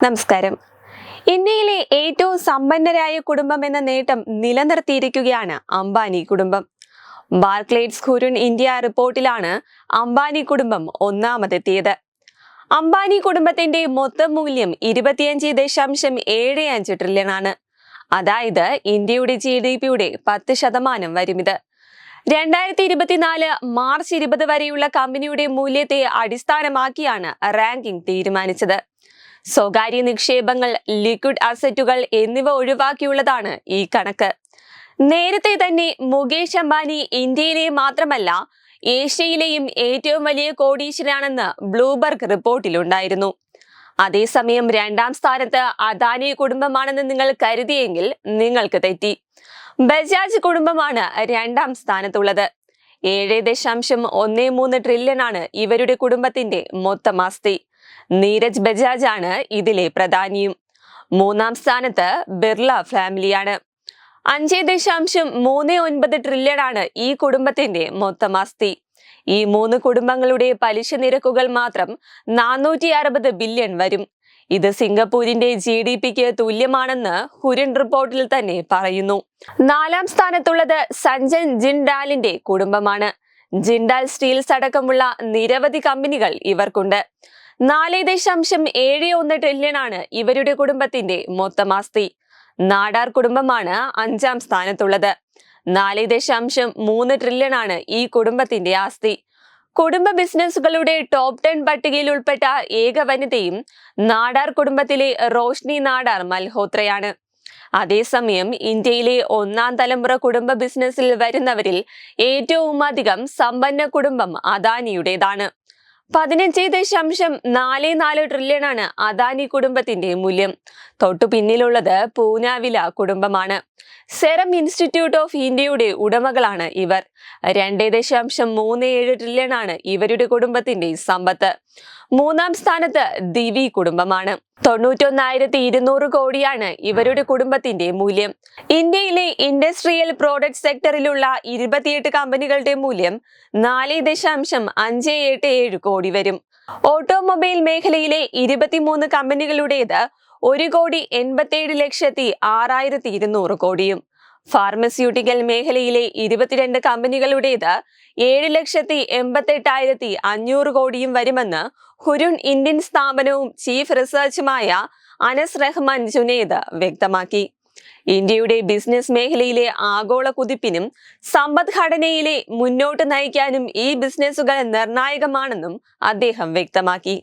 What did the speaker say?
നമസ്കാരം. ഇന്ത്യയിലെ ഏറ്റവും സമ്പന്നരായ കുടുംബം എന്ന നേട്ടം നിലനിർത്തിയിരിക്കുകയാണ് അംബാനി കുടുംബം. ബാർക്ലേറ്റ്സ് ഖുരുൻ ഇന്ത്യ റിപ്പോർട്ടിലാണ് അംബാനി കുടുംബം ഒന്നാമതെത്തിയത്. അംബാനി കുടുംബത്തിന്റെ മൊത്തം മൂല്യം ഇരുപത്തിയഞ്ച് ദശാംശം ഏഴ് അഞ്ച് ട്രില്യൺ ആണ്. അതായത് ഇന്ത്യയുടെ ജി ഡി പിയുടെ പത്ത് ശതമാനം വരും ഇത് രണ്ടായിരത്തി ഇരുപത്തിനാല് മാർച്ച് ഇരുപത് വരെയുള്ള കമ്പനിയുടെ മൂല്യത്തെ അടിസ്ഥാനമാക്കിയാണ് റാങ്കിംഗ് തീരുമാനിച്ചത്. സ്വകാര്യ നിക്ഷേപങ്ങൾ ലിക്വിഡ് അസറ്റുകൾ എന്നിവ ഒഴിവാക്കിയുള്ളതാണ് ഈ കണക്ക്. നേരത്തെ തന്നെ മുകേഷ് അംബാനി ഇന്ത്യയിലെ മാത്രമല്ല ഏഷ്യയിലെയും ഏറ്റവും വലിയ കോടീശ്വരാണെന്ന് ബ്ലൂബർഗ് റിപ്പോർട്ടിലുണ്ടായിരുന്നു. അതേസമയം രണ്ടാം സ്ഥാനത്ത് അദാനി കുടുംബമാണെന്ന് നിങ്ങൾ കരുതിയെങ്കിൽ നിങ്ങൾക്ക് തെറ്റി. ബജാജ് കുടുംബമാണ് രണ്ടാം സ്ഥാനത്തുള്ളത്. ഏഴ് ദശാംശം ഒന്ന് മൂന്ന് ട്രില്യൺ ആണ് ഇവരുടെ കുടുംബത്തിന്റെ മൊത്തം ആസ്തി. നീരജ് ബജാജ് ആണ് ഇതിലെ പ്രധാനിയും മൂന്നാം സ്ഥാനത്ത് ബിർള ഫാമിലിയാണ്. അഞ്ച് ദശാംശം മൂന്ന് ഒൻപത് ട്രില്യൺ ആണ് ഈ കുടുംബത്തിന്റെ മൊത്തം ആസ്തി. ഈ മൂന്ന് കുടുംബങ്ങളുടെ പലിശ നിരക്കുകൾ മാത്രം നാനൂറ്റി അറുപത് ബില്യൺ വരും. ഇത് സിംഗപ്പൂരിന്റെ ജി ഡി പിക്ക് തുല്യമാണെന്ന് ഹുരൻ റിപ്പോർട്ടിൽ തന്നെ പറയുന്നു. നാലാം സ്ഥാനത്തുള്ളത് സഞ്ജൻ ജിൻഡാലിന്റെ കുടുംബമാണ്. ജിൻഡാൽ സ്റ്റീൽസ് അടക്കമുള്ള നിരവധി കമ്പനികൾ ഇവർക്കുണ്ട്. നാല് ദശാംശം ഏഴ് ഒന്ന് ട്രില്യൺ ആണ് ഇവരുടെ കുടുംബത്തിന്റെ മൊത്തം ആസ്തി. നാടാർ കുടുംബമാണ് അഞ്ചാം സ്ഥാനത്തുള്ളത്. നാല് ദശാംശം മൂന്ന് ട്രില്യൺ ആണ് ഈ കുടുംബത്തിന്റെ ആസ്തി. കുടുംബ ബിസിനസ്സുകളുടെ ടോപ്പ് ടെൻ പട്ടികയിൽ ഉൾപ്പെട്ട ഏക വനിതയും നാടാർ കുടുംബത്തിലെ റോഷ്നി നാടാർ മൽഹോത്രയാണ്. അതേസമയം ഇന്ത്യയിലെ ഒന്നാം തലമുറ കുടുംബ ബിസിനസ്സിൽ വരുന്നവരിൽ ഏറ്റവും അധികം സമ്പന്ന കുടുംബം അദാനിയുടേതാണ്. പതിനഞ്ച് ദശാംശം നാല് നാല് ട്രില്യൺ ആണ് അദാനി കുടുംബത്തിന്റെ മൂല്യം. തൊട്ടു പിന്നിലുള്ളത് പൂനാവില കുടുംബമാണ്. സെറം ഇൻസ്റ്റിറ്റ്യൂട്ട് ഓഫ് ഇന്ത്യയുടെ ഉടമകളാണ് ഇവർ. രണ്ട് ദശാംശം മൂന്ന് ഏഴ് ട്രില്യൺ ആണ് ഇവരുടെ കുടുംബത്തിന്റെ സമ്പത്ത്. മൂന്നാം സ്ഥാനത്ത് ദിവി കുടുംബമാണ്. തൊണ്ണൂറ്റൊന്നായിരത്തി ഇരുന്നൂറ് കോടിയാണ് ഇവരുടെ കുടുംബത്തിന്റെ മൂല്യം. ഇന്ത്യയിലെ ഇൻഡസ്ട്രിയൽ പ്രോഡക്റ്റ് സെക്ടറിലുള്ള ഇരുപത്തിയെട്ട് കമ്പനികളുടെ മൂല്യം നാല് ദശാംശം അഞ്ച് എട്ട് ഏഴ് കോടി വരും. ഓട്ടോമൊബൈൽ മേഖലയിലെ ഇരുപത്തിമൂന്ന് കമ്പനികളുടേത് ഒരു കോടി എൺപത്തിയേഴ് ലക്ഷത്തി ആറായിരത്തി ഇരുന്നൂറ് കോടിയും. ഫാർമസ്യൂട്ടിക്കൽ മേഖലയിലെ ഇരുപത്തിരണ്ട് കമ്പനികളുടേത് ഏഴ് ലക്ഷത്തി എൺപത്തെട്ടായിരത്തി അഞ്ഞൂറ് കോടിയും വരുമെന്ന് ഹുരുൺ ഇന്ത്യൻ സ്ഥാപനവും ചീഫ് റിസർച്ചുമായ അനസ് റഹ്മാൻ ജുനേദ് വ്യക്തമാക്കി. ഇന്ത്യയുടെ ബിസിനസ് മേഖലയിലെ ആഗോള കുതിപ്പിനും സമ്പദ്ഘടനയിലെ മുന്നോട്ട് നയിക്കാനും ഈ ബിസിനസ്സുകൾ നിർണായകമാണെന്നും അദ്ദേഹം വ്യക്തമാക്കി.